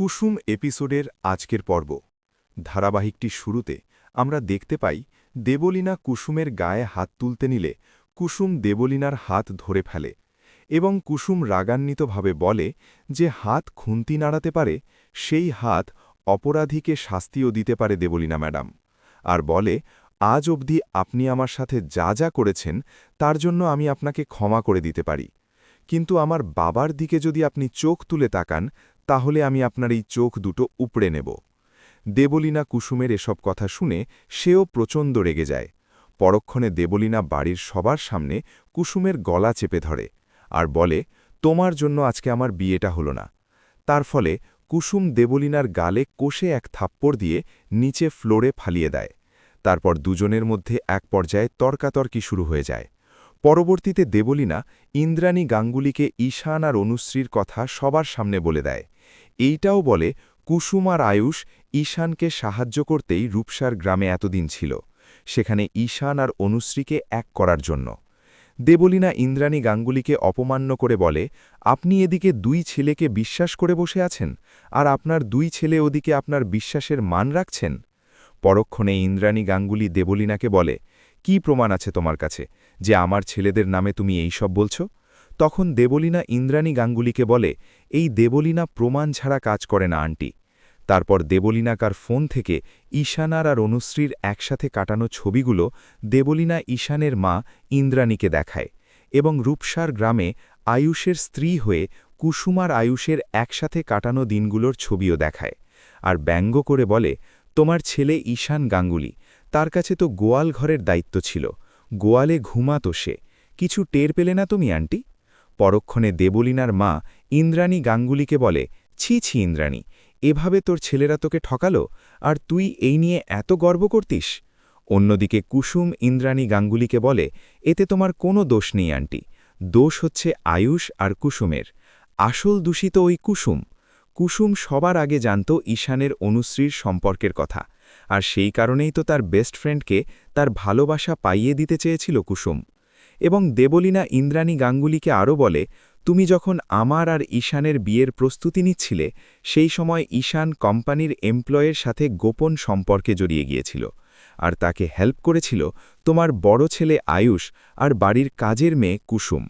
কুসুম এপিসোডের আজকের পর্ব। ধারাবাহিকটির শুরুতে আমরা দেখতে পাই দেবলীনা কুসুমের গায়ে হাত তুলতে নিলে কুসুম দেবলীনার হাত ধরে ফেলে এবং কুসুম রাগান্বিতভাবে বলে যে হাত খুন্তি নাড়াতে পারে, সেই হাত অপরাধীকে শাস্তিও দিতে পারে দেবলীনা ম্যাডাম। আর বলে, আজ অবধি আপনি আমার সাথে যা যা করেছেন, তার জন্য আমি আপনাকে ক্ষমা করে দিতে পারি। কিন্তু আমার বাবার দিকে যদি আপনি চোখ তুলে তাকান তাহলে আমি আপনার এই চোখ দুটো উপড়ে নেব। দেবলীনা কুসুমের এসব কথা শুনে সেও প্রচণ্ড রেগে যায়। পরক্ষণে দেবলীনা বাড়ির সবার সামনে কুসুমের গলা চেপে ধরে আর বলে, তোমার জন্য আজকে আমার বিয়েটা হলো না। তার ফলে কুসুম দেবলীনার গালে কোষে এক থাপ্পড় দিয়ে নিচে ফ্লোরে ফালিয়ে দেয়। তারপর দুজনের মধ্যে এক পর্যায়ে তর্কাতর্কি শুরু হয়ে যায়। পরবর্তীতে দেবলীনা ইন্দ্রাণী গাঙ্গুলিকে ঈশান আর অনুশ্রীর কথা সবার সামনে বলে দেয়। এইটাও বলে, কুসুম আর আয়ুষ ঈশানকে সাহায্য করতেই রূপসার গ্রামে এতদিন ছিল। সেখানে ঈশান আর অনুশ্রীকে এক করার জন্য। দেবলীনা ইন্দ্রাণী গাঙ্গুলিকে অপমান্য করে বলে, আপনি এদিকে দুই ছেলেকে বিশ্বাস করে বসে আছেন? আর আপনার দুই ছেলে ওদিকে আপনার বিশ্বাসের মান রাখছেন? পরক্ষণে ইন্দ্রাণী গাঙ্গুলি দেবলীনাকে বলে, কি প্রমাণ আছে তোমার কাছে? যে আমার ছেলেদের নামে তুমি এই সব বলছো? তখন দেবলীনা ইন্দ্রাণী গাঙ্গুলিকে বলে, এই দেবলীনা প্রমাণ ছাড়া কাজ করে না, আন্টি। তারপর দেবলীনাকার ফোন থেকে ঈশানার আর অনুশ্রীর একসাথে কাটানো ছবিগুলো দেবলীনা ঈশানের মা ইন্দ্রাণীকে দেখায় এবং রূপসার গ্রামে আয়ুষের স্ত্রী হয়ে কুসুমার আয়ুষের একসাথে কাটানো দিনগুলোর ছবিও দেখায় আর ব্যঙ্গ করে বলে, তোমার ছেলে ঈশান গাঙ্গুলি, তার কাছে তো গোয়াল ঘরের দায়িত্ব ছিল, গোয়ালে ঘুমাতো সে, কিছু টের পেলে না তুমি, আন্টি? পরক্ষণে দেবলীনার মা ইন্দ্রাণী গাঙ্গুলিকে বলে, ছি ছি, ইন্দ্রাণী, এভাবে তোর ছেলেরা তোকে ঠকালো? আর তুই এই নিয়ে এত গর্ব করতিস? অন্যদিকে কুসুম ইন্দ্রাণী গাঙ্গুলিকে বলে, এতে তোমার কোনো দোষ নেই, আন্টি। দোষ হচ্ছে আয়ুষ আর কুসুমের। আসল দূষিত ওই কুসুম। কুসুম সবার আগে জানত ঈশানের অনুশ্রীর সম্পর্কের কথা। আর সেই কারণেই তো তার বেস্ট ফ্রেন্ডকে তার ভালোবাসা পাইয়ে দিতে চেয়েছিল কুসুম। এবং দেবলীনা ইন্দ্রাণী গাঙ্গুলিকে আরও বলে, তুমি যখন আমার আর ঈশানের বিয়ের প্রস্তুতি নিচ্ছিলে, সেই সময় ঈশান কোম্পানির এমপ্লয়ের সাথে গোপন সম্পর্কে জড়িয়ে গিয়েছিল আর তাকে হেল্প করেছিল তোমার বড় ছেলে আয়ুষ আর বাড়ির কাজের মেয়ে কুসুম।